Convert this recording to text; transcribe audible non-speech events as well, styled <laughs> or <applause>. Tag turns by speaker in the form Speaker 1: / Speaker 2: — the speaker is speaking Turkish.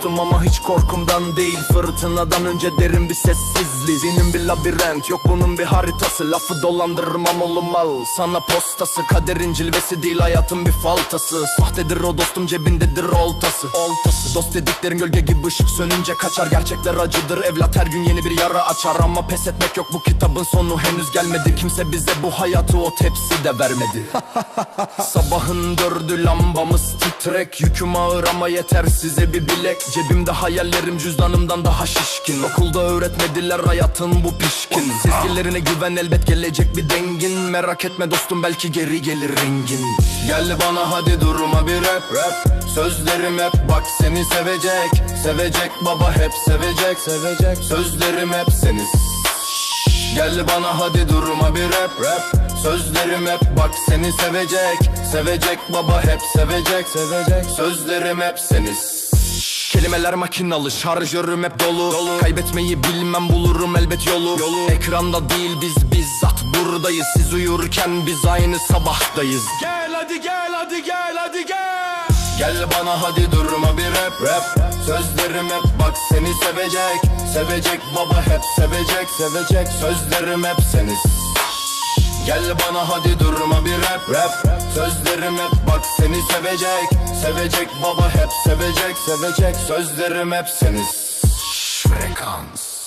Speaker 1: Sustum ama hiç korkumdan değil. Fırtınadan önce derin bir sessizliği Zihnim bir labirent yok bunun bir haritası. Lafı dolandırmam oğlum al Sana postası kaderin cilvesi değil hayatın bir faltası. Sahtedir o dostum cebindedir oltası. Oltası. Dost dediklerin gölge gibi ışık sönünce kaçar. Gerçekler acıdır. Evlat her gün yeni bir yara açar. Ama pes etmek yok bu kitabın sonu henüz gelmedi. Kimse bize bu hayatı o tepside vermedi. <laughs> Sabahın dördü lambamız titrek. Yüküm ağır ama yeter size bir bilek Cebimde hayallerim cüzdanımdan daha şişkin. Okulda öğretmediler hayatın bu pişkin. Sezgilerine güven elbet gelecek bir dengin. Merak etme dostum belki geri gelir rengin. Gel bana hadi durma bir rap rap. Sözlerim hep bak seni sevecek. Sevecek baba hep sevecek. Sevecek. Sözlerim hep seni. Gel bana hadi durma bir rap rap. Sözlerim hep bak seni sevecek. Sevecek baba hep sevecek. Sevecek. Sözlerim hep seni Kelimeler makinalı şarjörüm hep dolu, Kaybetmeyi bilmem bulurum elbet yolu. Ekranda değil biz bizzat buradayız. Siz uyurken biz aynı sabahtayız.
Speaker 2: Gel hadi gel hadi gel hadi gel.
Speaker 1: Gel bana hadi durma bir rap rap. Sözlerim hep bak seni sevecek. Sevecek baba hep sevecek sevecek Sözlerim hep seni. Gel bana hadi durma bir rap rap. Sözlerim hep bak seni sevecek Sevecek baba hep sevecek sevecek Sözlerim hep seni Frekans